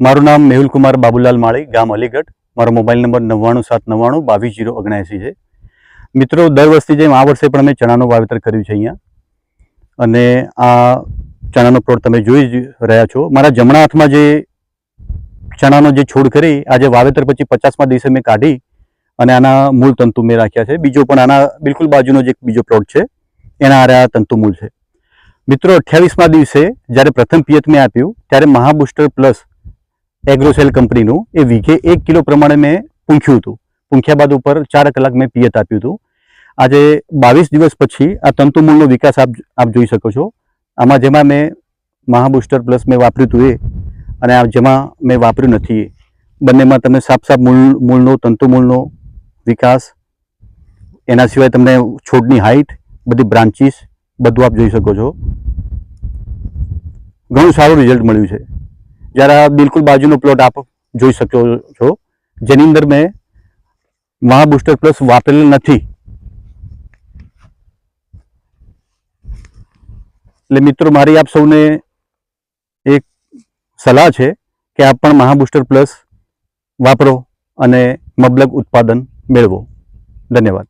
મારું નામ મેહુલ કુમાર બાબુલાલ માળી, ગામ અલીગઢ. મારો મોબાઈલ નંબર નવ્વાણું સાત નવ્વાણું બાવીસ જીરો ઓગણએંસી છે. મિત્રો, દર વર્ષે જેમ આ વર્ષે પણ અમે ચણાનું વાવેતર કર્યું છે અહીંયા. અને આ ચણાનો પ્લોટ તમે જોઈ જ રહ્યા છો. મારા જમણા હાથમાં જે ચણાનો જે છોડ કરી આજે વાવેતર પછી પચાસમાં દિવસે મેં કાઢી અને આના મૂળ તંતુ મેં રાખ્યા છે. બીજો પણ આના બિલકુલ બાજુનો જે બીજો પ્લોટ છે. એના આ તંતુ મૂળ છે. મિત્રો, અઠ્યાવીસમાં દિવસે જ્યારે પ્રથમ પિયત મેં આપ્યું, ત્યારે મહાબુસ્ટર પ્લસ એગ્રોસેલ કંપનીનું એ વીઘે એક કિલો પ્રમાણે મેં પૂંખ્યું હતું. પૂંખ્યા બાદ ઉપર ચાર કલાક મેં પિયત આપ્યું હતું. આજે બાવીસ દિવસ પછી આ તંતુમૂળનો વિકાસ આપ આપ જોઈ શકો છો. આમાં જેમાં મેં મહાબુસ્ટર પ્લસ મેં વાપર્યું હતું એ અને આ જેમાં મેં વાપર્યું નથી એ. બંનેમાં તમે સાફ સાફ મૂળ, મૂળનો તંતુમૂળનો વિકાસ, એના સિવાય તમને છોડની હાઇટ બધી બ્રાન્ચીસ બધું આપ જોઈ શકો છો. ઘણું સારું રિઝલ્ટ મળ્યું છે. જ્યારે આ બિલકુલ બાજુનો પ્લોટ આપ જોઈ શકો છો. જેની અંદર મેં મહાબુસ્ટર પ્લસ વાપરેલ નથી. એટલે મિત્રો, મારી આપ સૌને એક સલાહ છે કે આપ પણ મહાબુસ્ટર પ્લસ વાપરો અને મબલક ઉત્પાદન મેળવો. ધન્યવાદ.